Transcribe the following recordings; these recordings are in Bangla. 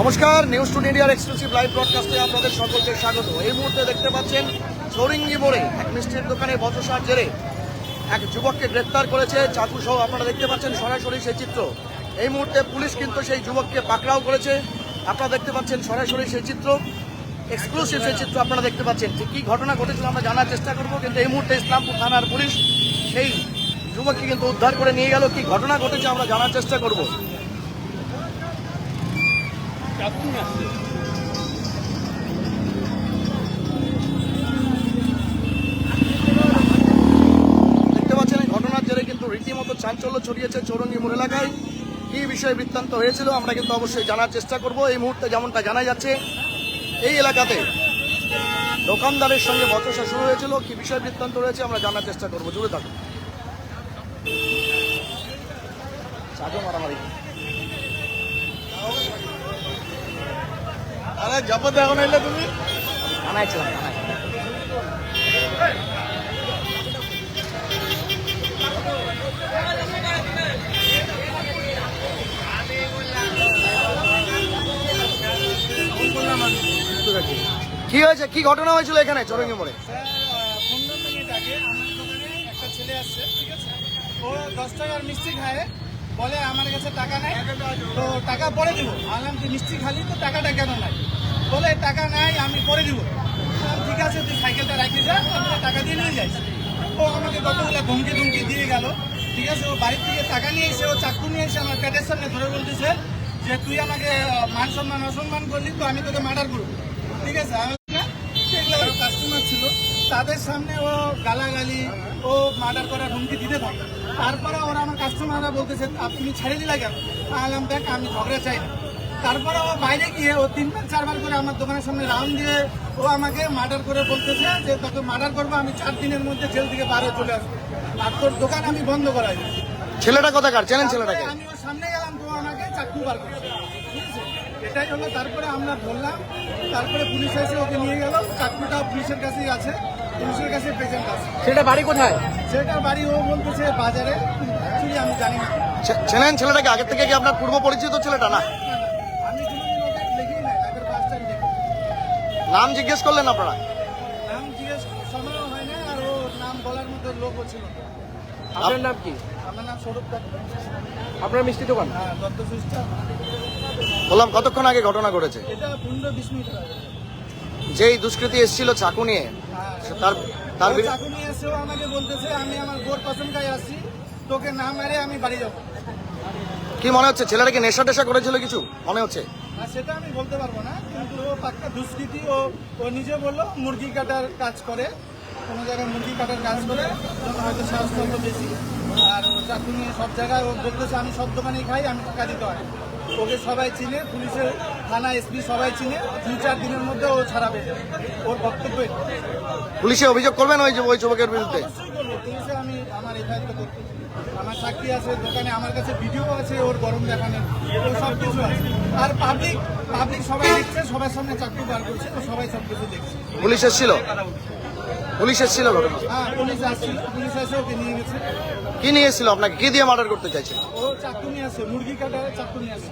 নমস্কার নিউজ টু ইন্ডিয়ার এক্সক্লুসিভ লাইভ ব্রডকাস্টে আপনাদের সকলকে স্বাগত। এই মুহূর্তে দেখতে পাচ্ছেন চৌরিঙ্গি মোড়ে এক মিষ্টির দোকানে বচসার জেরে এক যুবককে গ্রেপ্তার করেছে চাকু সহ। আপনারা দেখতে পাচ্ছেন সরাসরি সেই চিত্র। এই মুহূর্তে পুলিশ কিন্তু সেই যুবককে পাকড়াও করেছে। আপনারা দেখতে পাচ্ছেন সরাসরি সেই চিত্র। এক্সক্লুসিভ সেই চিত্র আপনারা দেখতে পাচ্ছেন ঠিক কী ঘটনা ঘটেছিল আমরা জানার চেষ্টা করব। কিন্তু এই মুহূর্তে ইসলামপুর থানার পুলিশ সেই যুবককে কিন্তু উদ্ধার করে নিয়ে গেল। কি ঘটনা ঘটেছে আমরা জানার চেষ্টা করব। দেখতে পাচ্ছেন ঘটনার জেরে কিন্তু রীতিমতো চাঞ্চল্য ছড়িয়েছে চৌরঙ্গি মোড় এলাকায়। কি বিষয়ে বৃত্তান্ত হয়েছিল আমরা কিন্তু অবশ্যই জানার চেষ্টা করব। এই মুহূর্তে যেমনটা জানা যাচ্ছে, এই এলাকাতে দোকানদারের সঙ্গে বচসা শুরু হয়েছিল। কি বিষয় বৃত্তান্ত রয়েছে আমরা জানার চেষ্টা করব। জুড়ে থাকুন। মারামারি। কি হয়েছে? কি ঘটনা হয়েছিল এখানে? চরঙ্গি মোড়ে পনেরো মিনিট আগে আমার দোকানে একটা ছেলে আসছে ঠিক আছে ও দশ টাকার মিষ্টি খায় বলে আমার কাছে টাকা নেই তো টাকা পরে দিব। আনলাম তুই মিষ্টি খালি তো টাকাটা কেন নাই? বলে, টাকা নাই, আমি পরে দিব। ঠিক আছে, তুই সাইকেলটা রাখি যা টাকা দিয়ে নিয়ে যাইস ও আমাকে কতগুলো ধমকি ধমকি দিয়ে গেল, ঠিক আছে, ও বাড়ির থেকে টাকা নিয়ে এসে, ও চাকু নিয়ে এসে আমার পেটের সামনে ধরে বলতেছে যে, তুই আমাকে মান সম্মান, অসম্মান করলি তো, আমি তোকে মার্ডার করব। ঠিক আছে সেগুলো কাস্টমার ছিল, তাদের সামনে ও গালাগালি, ও মার্ডার করার হুমকি দিতে থাকে তারপরে ওরা আমার কাস্টমাররা বলতেছে আপনি ছেড়ে দিলা কেন? আলাম দেখ, আমি ঝগড়া চাই না। তারপরে ও বাইরে গিয়ে ও তিনবার চারবার করে আমার দোকানের সামনে রাউন্ড দিয়ে ও আমাকে মার্ডার করে বলতেছে যে তোকে মার্ডার করব আমি চার দিনের মধ্যে জেল থেকে বার হয়ে চলে আসব। আর তোর দোকান আমি বন্ধ করাই। ছেলেটা কোথাকার? চেনেন ছেলেটাকে? আমি ওর সামনে গেলাম তো আমাকে চাকু বার করছে। ঠিক আছে এটাই হলো তারপরে আমরা বললাম তারপরে পুলিশ এসে ওকে নিয়ে গেল। চাকুটা পুলিশের কাছেই আছে পুলিশের কাছে প্রেজেন্ট আছে। সেটা বাড়ি কোথায়? সেটা বাড়ি ও বলতেছে বাজারে। আমি জানি না। ছে- চেনেন ছেলেটাকে? আগে থেকে কি আপনার পূর্ব পরিচিত ছেলেটা না আমি কোনোদিন ওকে দেখেই নাই আগের পাঁচ টাইম দেখি নাম জিজ্ঞেস করলেন আপনারা? নাম জিজ্ঞেস সময়ও হয় না আর ও নাম বলার মতো লোকও ছিল না। আপনার নাম কি? আমার নাম স্বরূপ দত্ত। আপনার মিষ্টি দোকান? হ্যাঁ দত্ত সুইস্টা বললাম কতক্ষণ আগে ঘটনা ঘটেছে? এটা পনেরো বিশ মিনিট আগে। যেই দুষ্কৃতী এসেছিল চাকু নিয়ে হ্যাঁ তার তার বিরু- চাকু নিয়ে এসেও আমাকে বলতেছে আমি আমার বোর পছন্দায় আসছি তোকে না মেরে আমি বাড়ি যাব। কি মনে হচ্ছে ছেলেটা কি নেশা টেশা করেছিল কিছু? মনে হচ্ছে? আর সেটা আমি বলতে পারব না। কিন্তু ও পাক্কা দুষ্কৃতি ও ও নিজে বলল মুরগি কাটার কাজ করে। কোনো জায়গায় মুরগি কাটার কাজ করে হয়তো স্বাস্থ্য বেশি। আর ও চাকরি নিয়ে সব জায়গায় ও বলতেছে আমি সব দোকানেই খাই আমি টাকা দিতে হয়। ওকে সবাই চিনে পুলিশের থানা এসপি সবাই চিনে দুই চার দিনের মধ্যে ও ছাড়া পেয়ে যাবে ওর বক্তব্য পুলিশে অভিযোগ করবেন ওই ওই যুবকের বিরুদ্ধে? পুলিশে আমি আমার এফআইআর করতে আমার সাক্ষী আছে দোকানে আমার কাছে ভিডিও আছে ওর গরম দেখানোর ও সব কিছু আছে। আর পাবলিক পাবলিক সবাই দেখছে সবার সামনে চাকরি বার করছে তো সবাই সব কিছু দেখছে। পুলিশ এসেছিল? পুলিশ এসেছিল হ্যাঁ পুলিশ আসছিল পুলিশ এসে ওকে নিয়ে গেছে। কি নিয়ে এসেছিল আপনাকে? কি দিয়ে মার্ডার করতে চাইছিল? ও চাকু নিয়ে আসে মুরগি কাটার চাকু নিয়ে আসে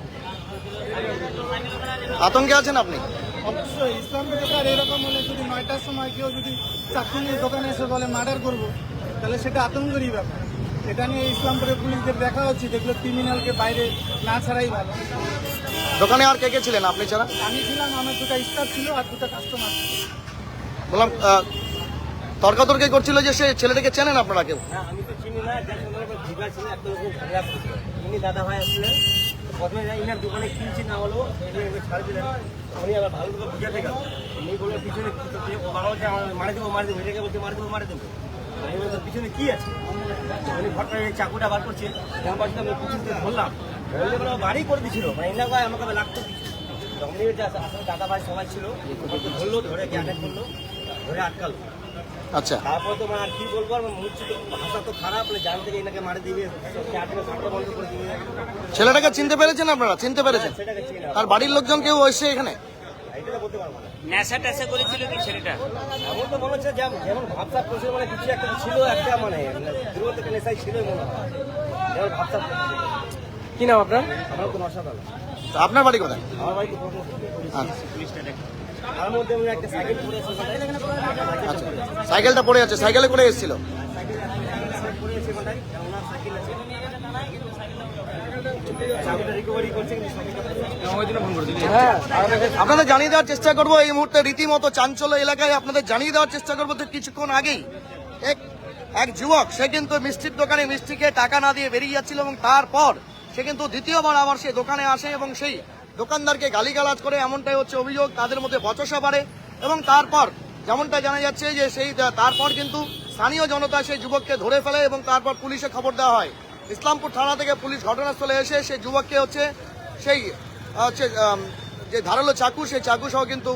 আতঙ্কে আছেন আপনি? অবশ্যই ইসলাম দোকান এরকম হলে যদি নয়টার সময় কেউ যদি চাকু নিয়ে দোকানে এসে বলে মার্ডার করব তাহলে সেটা আতঙ্কেরই ব্যাপার। এটা নিয়ে ইসলামপুরের পুলিশদের দেখা হচ্ছে যেগুলো ক্রিমিনালকে বাইরে না ছাড়াই ভালো। দোকানে আর কে কে ছিলেন আপনি ছাড়া? আমি ছিলাম আমার দুটো স্টাফ ছিল আর দুটো কাস্টমার বললাম তর্কাতর্কি করছিল যে সে ছেলেটাকে চেনেন আপনারা কেউ? না আমি তো চিনি না যার সঙ্গে আমার জিগা ছিল একটা রকম ঝগড়া করছিল ইনি দাদা ভাই আসছিলেন প্রথমে যাই ইনার দোকানে কিনছি না হলো ছাড় দিলেন। উনি আবার ভালো করে বুঝাতে গেল। উনি বলল পিছনে কি তো ও বাবা বলছে আমার মারে দেবো মারে দেবো এটাকে বলছে মারে দেবো মারে দেবো। পিছনে কি আছে? উনি ঘটনা এই চাকুটা বার করছে যখন আমি পিছন থেকে ধরলাম। বাড়ি করে দিছিল মানে আমাকে লাগতো কিছু তখন আসলে দাদা ভাই সবাই ছিল ধরলো ধরে জ্ঞানে করল ধরে আটকালো। আচ্ছা। তারপর তো মানে আর কি বলব মুখ ভাষা তো খারাপ মানে জান থেকে এনাকে মারে দিবে ছেলেটাকে চিনতে পেরেছেন আপনারা? চিনতে পেরেছেন? তার বাড়ির লোকজন কেউ এসে এখানে? নেশা টেশা করেছিল কি ছেলেটা? এমন তো মনে হচ্ছে যেমন করছিল মানে কিছু একটা ছিল একটা মানে থেকে নেশাই ছিলই মনে হয় যেমন কি নাম আপনার? আমার আপনার বাড়ি কোথায়? আমার আচ্ছা। তার মধ্যে আমি একটা সাইকেল পড়ে আছে? ওখানটায়। আচ্ছা। সাইকেলটা পড়ে আছে। সাইকেলে করে এসেছিল? সাইকেল আছে ওখানটায়, ওনার সাইকেল আছে। চাবিটা recovery করছে, কিন্তু সাইকেলটা হ্যাঁ আপনাদের জানিয়ে দেওয়ার চেষ্টা করব। এই মুহূর্তে রীতিমতো চাঞ্চল্য এলাকায় আপনাদের জানিয়ে দেওয়ার চেষ্টা করব। যে কিছুক্ষণ আগেই এক এক যুবক, সে কিন্তু মিষ্টির দোকানে মিষ্টিকে টাকা না দিয়ে বেরিয়ে যাচ্ছিল এবং তারপর সে কিন্তু দ্বিতীয়বার আবার সে দোকানে আসে এবং সেই দোকানদারকে গালিগালাজ করে। এমনটাই হচ্ছে অভিযোগ। তাদের মধ্যে বচসা বাড়ে এবং তারপর যেমনটা জানা যাচ্ছে যে সেই, তারপর কিন্তু স্থানীয় জনতা সেই যুবককে ধরে ফেলে এবং তারপর পুলিশে খবর দেওয়া হয়। ইসলামপুর থানা থেকে পুলিশ ঘটনাস্থলে এসে সেই যুবককে হচ্ছে সেই হচ্ছে যে ধারালো চাকু সেই চাকু সহ কিন্তু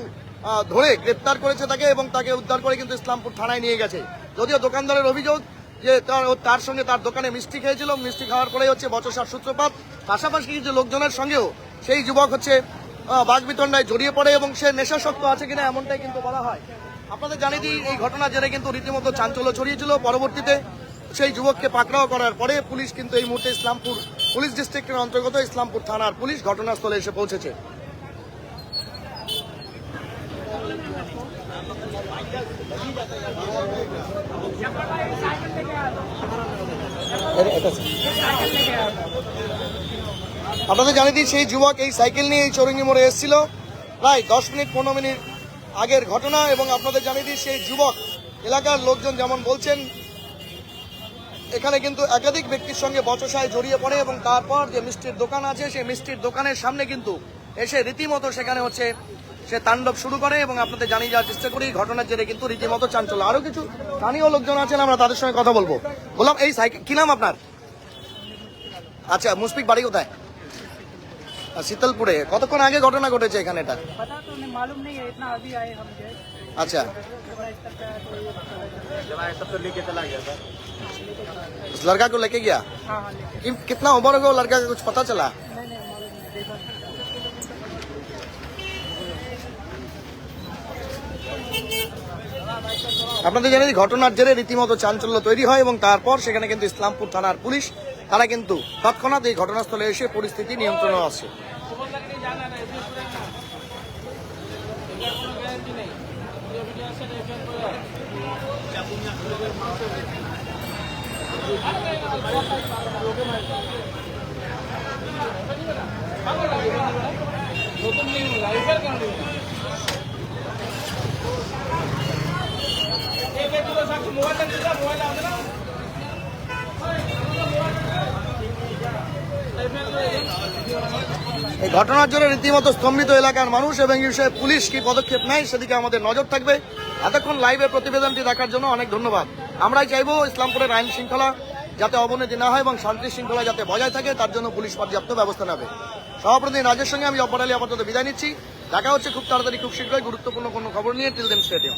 ধরে গ্রেপ্তার করেছে তাকে এবং তাকে উদ্ধার করে কিন্তু ইসলামপুর থানায় নিয়ে গেছে। যদিও দোকানদারের অভিযোগ যে তার তার সঙ্গে তার দোকানে মিষ্টি খেয়েছিল মিষ্টি খাওয়ার পরেই হচ্ছে বচসার সূত্রপাত। পাশাপাশি কিছু লোকজনের সঙ্গেও সেই যুবক হচ্ছে আহ, বাগবিতণ্ডায় জড়িয়ে পড়ে এবং সে নেশাসক্ত আছে কিনা এমনটাই কিন্তু বলা হয়। আপনাদের জানিয়ে দিই এই ঘটনা জেনে কিন্তু রীতিমতো চাঞ্চল্য ছড়িয়েছিল পরবর্তীতে সেই যুবককে পাকড়াও করার পরে পুলিশ কিন্তু এই মুহূর্তে ইসলামপুর পুলিশ ডিস্ট্রিক্টের অন্তর্গত ইসলামপুর থানার পুলিশ ঘটনাস্থলে এসে পৌঁছেছে। আপনাদের জানিয়ে দিই, সেই যুবক এই সাইকেল নিয়ে এই চৌরঙ্গি মোড়ে এসেছিল। প্রায় দশ মিনিট, পনেরো মিনিট আগের ঘটনা এবং আপনাদের জানিয়ে দিই, সেই যুবক, এলাকার লোকজন যেমন বলছেন এখানে কিন্তু একাধিক ব্যক্তির সঙ্গে বচসায় জড়িয়ে পড়ে এবং তারপর যে মিষ্টির দোকান আছে, সেই মিষ্টির দোকানের সামনে কিন্তু এসে রীতিমতো সেখানে হচ্ছে সে তাণ্ডব শুরু করে এবং আপনাদের জানিয়ে যাওয়ার চেষ্টা করি, ঘটনার জেরে কিন্তু রীতিমতো চাঞ্চল্য। আরও কিছু স্থানীয় লোকজন আছেন, আমরা তাদের সঙ্গে কথা বলব। বললাম এই সাইকেল কি নাম আপনার? আচ্ছা মুশফিক, বাড়ি কোথায়? শীতলপুরে কতক্ষণ আগে ঘটনা ঘটেছে এখানে এটা पता तो नहीं मालूम नहीं है इतना अभी आए हम गए আচ্ছা थोड़ा स्तर पे आया तो ये पता लगा। सब तो लेके चला गया था उस लड़का को लेके गया हाँ हाँ लेके कि- कितना उम्र होगा वो लड़का का कुछ पता चला नहीं नहीं मालूम नहीं देखा আপনাদের জানেন এই ঘটনার জেরে রীতিমতো চাঞ্চল্য তৈরি হয় এবং তারপর সেখানে কিন্তু ইসলামপুর থানার পুলিশ তারা কিন্তু তৎক্ষণাৎ এই ঘটনাস্থলে এসে পরিস্থিতি নিয়ন্ত্রণে আসে এই ঘটনার জন্য রীতিমতো স্তম্ভিত এলাকার মানুষ এবং এই বিষয়ে পুলিশ কি পদক্ষেপ নেয় সেদিকে আমাদের নজর থাকবে। এতক্ষণ লাইভে প্রতিবেদনটি দেখার জন্য অনেক ধন্যবাদ। আমরাই চাইব ইসলামপুরের আইন শৃঙ্খলা যাতে অবনতি না হয় এবং শান্তি শৃঙ্খলা যাতে বজায় থাকে, তার জন্য পুলিশ পর্যাপ্ত ব্যবস্থা নেবে। সভাপতি রাজের সঙ্গে আমি অপরালী আপাতত বিদায় নিচ্ছি। দেখা হচ্ছে খুব তাড়াতাড়ি, খুব শীঘ্রই গুরুত্বপূর্ণ কোনো খবর নিয়ে। Till then stadium